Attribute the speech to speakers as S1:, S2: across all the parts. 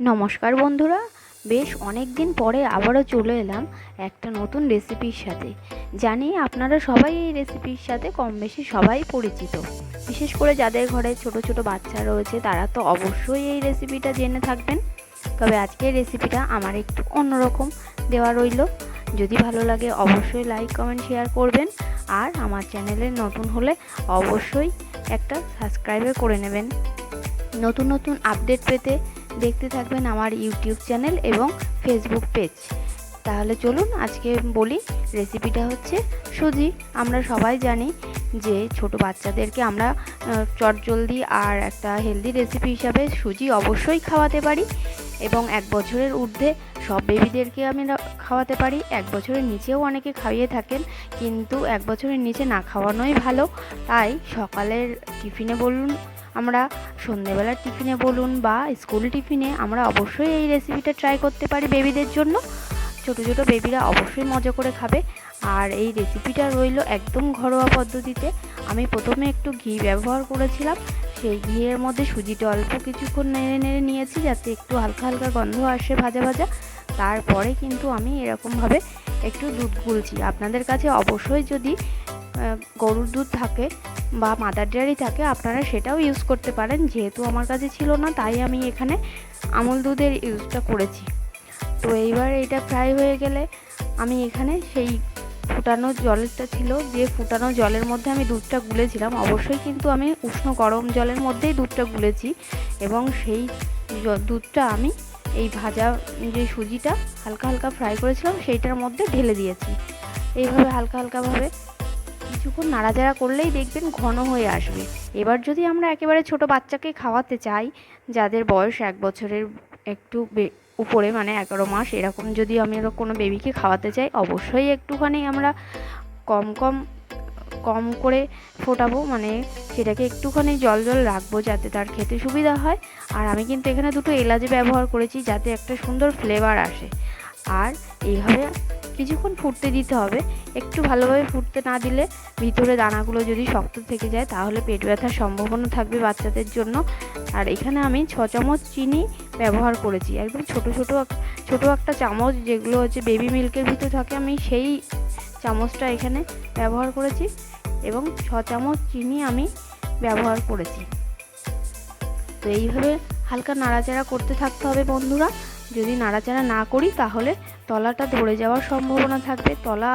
S1: নমস্কার বন্ধুরা, বেশ অনেক দিন পরে আবারও চলে এলাম একটা নতুন রেসিপির সাথে। জানি আপনারা সবাই এই রেসিপির সাথে কম বেশি সবাই পরিচিত। বিশেষ করে যাদের ঘরে ছোট ছোট বাচ্চা রয়েছে, তারা তো অবশ্যই এই রেসিপিটা জেনে থাকবেন। তবে আজকের রেসিপিটা আমার একটু অন্যরকম দেওয়া রইল। যদি ভালো লাগে অবশ্যই লাইক, কমেন্ট, শেয়ার করবেন। আর আমার চ্যানেলে নতুন হলে অবশ্যই একটা সাবস্ক্রাইবে করে নেবেন। নতুন নতুন আপডেট পেতে দেখতে থাকবেন আমার ইউটিউব চ্যানেল এবং ফেসবুক পেজ। তাহলে চলুন আজকে বলি রেসিপিটা হচ্ছে সুজি। আমরা সবাই জানি যে ছোট বাচ্চাদেরকে আমরা চটজলদি আর একটা হেলদি রেসিপি হিসাবে সুজি অবশ্যই খাওয়াতে পারি এবং এক বছরের ঊর্ধ্বে সব বেবিদেরকে আমি খাওয়াতে পারি। এক বছরের নিচেও অনেকে খাইয়ে থাকেন, কিন্তু এক বছরের নিচে না খাওয়ানোই ভালো। তাই সকালের টিফিনে বলুন আমরা সন্ধেবেলার টিফিনে বলুন বা স্কুল টিফিনে আমরা অবশ্যই এই রেসিপিটা ট্রাই করতে পারি বেবিদের জন্য। ছোট ছোট বেবিরা অবশ্যই মজা করে খাবে। আর এই রেসিপিটা রইল একদম ঘরোয়া পদ্ধতিতে। আমি প্রথমে একটু ঘি ব্যবহার করেছিলাম। সেই ঘিয়ের মধ্যে সুজিটা অল্প কিছুক্ষণ নেড়ে নেড়ে নিয়েছি যাতে একটু হালকা হালকা গন্ধ আসে ভাজা ভাজা। তারপরে কিন্তু আমি এরকমভাবে একটু দুধ গুলছি। আপনাদের কাছে অবশ্যই যদি গরুর দুধ থাকে বা মাদার ডেয়ারি থাকে, আপনারা সেটাও ইউজ করতে পারেন। যেহেতু আমার কাছে ছিল না, তাই আমি এখানে আমুল দুধের ইউজটা করেছি। তো এইবার এটা ফ্রাই হয়ে গেলে আমি এখানে সেই ফুটানো জলটা ছিল, যে ফুটানো জলের মধ্যে আমি দুধটা গুলেছিলাম, অবশ্যই কিন্তু আমি উষ্ণ গরম জলের মধ্যেই দুধটা গুলেছি এবং সেই দুধটা আমি এই ভাজা যে সুজিটা হালকা হালকা ফ্রাই করেছিলাম, সেইটার মধ্যে ঢেলে দিয়েছি। এইভাবে হালকা হালকাভাবে কিছুক্ষণ নাড়াচাড়া করলেই দেখবেন ঘন হয়ে আসবে। এবার যদি আমরা একেবারে ছোট বাচ্চাকে খাওয়াতে চাই, যাদের বয়স এক বছরের একটু উপরে মানে এগারো মাস, এরকম যদি আমি কোনো বেবিকে খাওয়াতে চাই, অবশ্যই একটুখানি আমরা কম কম কম করে ফোটাবো মানে সেটাকে একটুখানি জল জল রাখব যাতে তার খেতে সুবিধা হয়। আর আমি কিন্তু এখানে দুটো এলাচ ব্যবহার করেছি যাতে একটা সুন্দর ফ্লেভার আসে। আর এইভাবে কিছুক্ষণ ফুটতে দিতে হবে। একটু ভালোভাবে ফুটতে না দিলে ভিতরে দানাগুলো যদি শক্ত থেকে যায় তাহলে পেট ব্যথার সম্ভাবনা থাকবে বাচ্চাদের জন্য। আর এখানে আমি ছ চামচ চিনি ব্যবহার করেছি। একদম ছোট ছোট ছোট একটা চামচ যেগুলো হচ্ছে বেবি মিল্কের ভিতরে থাকে, আমি সেই চামচটা এখানে ব্যবহার করেছি এবং ছ চামচ চিনি আমি ব্যবহার করেছি। তো এইভাবে হালকা নাড়াচাড়া করতে থাকতে হবে বন্ধুরা। যদি নাড়াচাড়া না করি তাহলে তলাটা ধরে যাওয়ার সম্ভাবনা থাকবে। তলা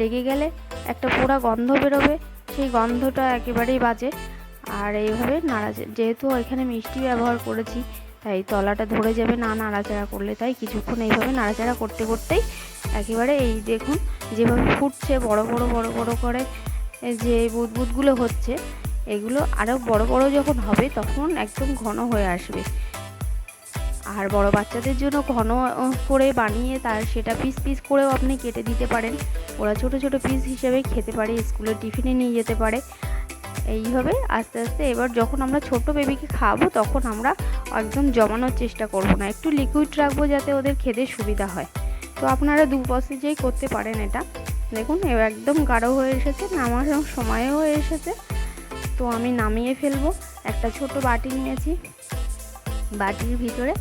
S1: লেগে গেলে একটা পোড়া গন্ধ বেরোবে। সেই গন্ধটা একেবারেই বাজে। আর এইভাবে নাড়া যেহেতু এখানে মিষ্টি ব্যবহার করেছি, তাই তলাটা ধরে যাবে না নাড়াচাড়া করলে। তাই কিছুক্ষণ এইভাবে নাড়াচাড়া করতে করতেই একেবারে এই দেখুন যেভাবে ফুটছে, বড় বড় বড় বড় করে যে বুদবুদগুলো হচ্ছে, এগুলো আরও বড় বড় যখন হবে তখন একদম ঘন হয়ে আসবে। আর বড় বাচ্চাদের জন্য ঘন করে বানিয়ে তার সেটা পিস পিস করেও আপনি কেটে দিতে পারেন। ওরা ছোট ছোট পিস হিসেবে খেতে পারে, স্কুলের টিফিনে নিয়ে যেতে পারে। এইভাবে আস্তে আস্তে। এবার যখন আমরা ছোট বেবিকে খাওয়াবো, তখন আমরা একদম জমানোর চেষ্টা করব না। একটু লিকুইড রাখব যাতে ওদের খেতে সুবিধা হয়। তো আপনারা দু প্রসেসেই করতে পারেন এটা। দেখুন এবার একদম গাঢ় হয়ে এসেছে নামার সময়ও হয়ে এসেছে। তো আমি নামিয়ে ফেলব। একটা ছোট বাটি নিয়েছি। বাটির ভিতরে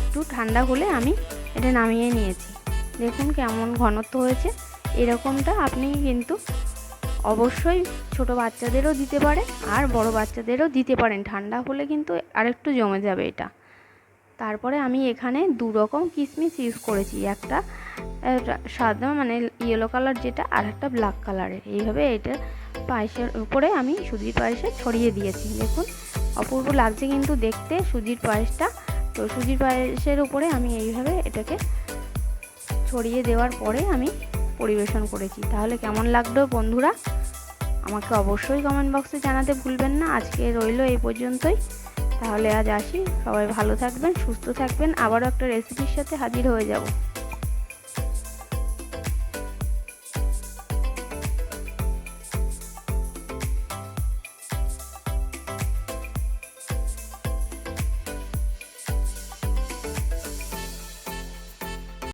S1: একটু ঠান্ডা হলে আমি এটা নামিয়ে নিয়েছি। দেখুন কেমন ঘনত্ব হয়েছে। এরকমটা আপনি কিন্তু অবশ্যই ছোট বাচ্চাদেরও দিতে পারেন আর বড় বাচ্চাদেরও দিতে পারেন। ঠান্ডা হলে কিন্তু আরেকটু জমে যাবে এটা। তারপরে আমি এখানে দু রকম কিশমিশ ইউজ করেছি। একটা সাদা মানে ইয়েলো কালার যেটা, আর একটা ব্ল্যাক কালারের এইভাবে এটা পায়েসের উপরে আমি সুজির পায়েসে ছড়িয়ে দিয়েছি। দেখুন, অপূর্ব লাগছে কিন্তু দেখতে সুজির পায়েসটা। তো সুজির পায়েসের উপরে আমি এইভাবে এটাকে ছড়িয়ে দেওয়ার পরে আমি পরিবেশন করেছি। তাহলে কেমন লাগল বন্ধুরা? আমাকে অবশ্যই কমেন্ট বক্সে জানাতে ভুলবেন না। আজকে রইল এই পর্যন্তই। তাহলে আজ আসি। সবাই ভালো থাকবেন, সুস্থ থাকবেন। আবারও একটা রেসিপির সাথে হাজির হয়ে যাব।